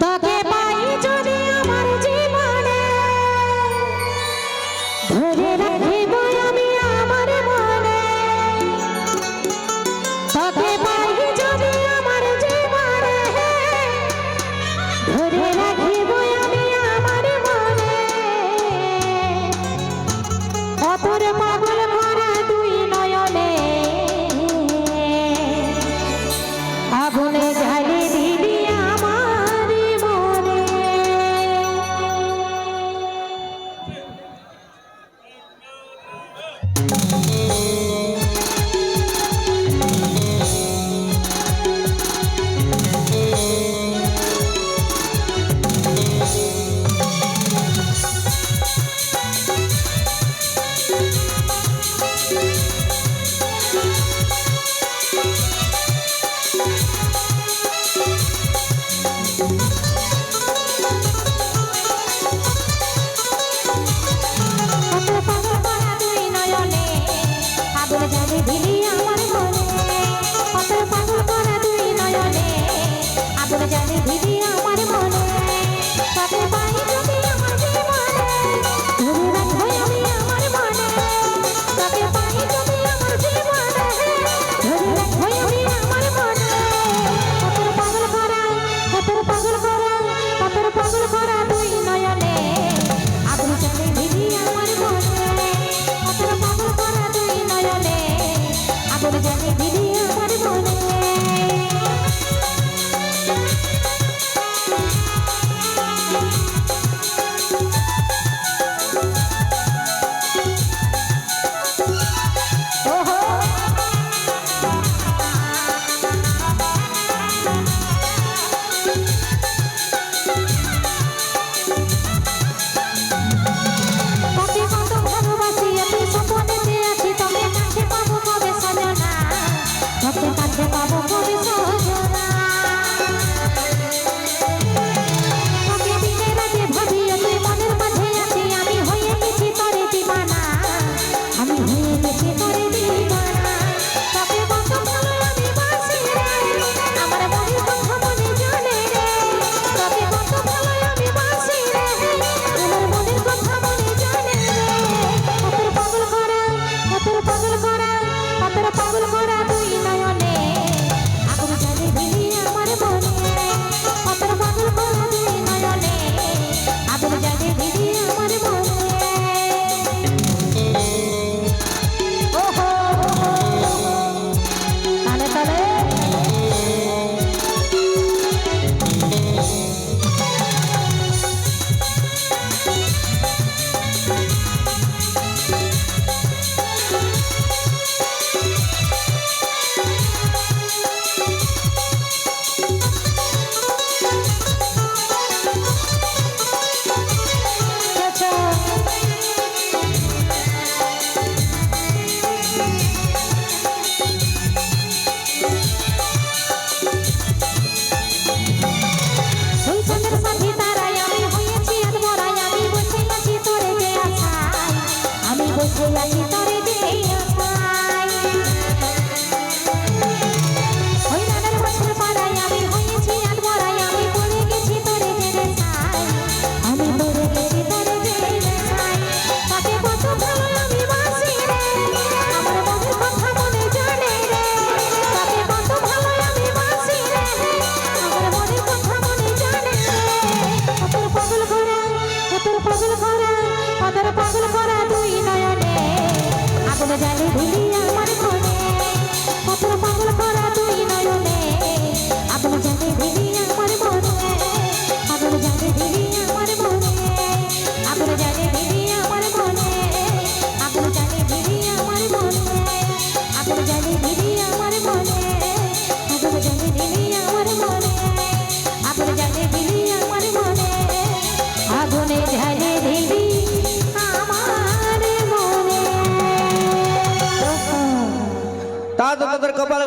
তোকে পাই যদি আমার জীবনে। ধরে রাখিব আমি আমার মনে। তোকে পাই যদি আমার জীবনে। ধরে রাখিব আমি আমার মনে। অপর দিদি আমার মনে কবে পাইব হাত তোদের কপাল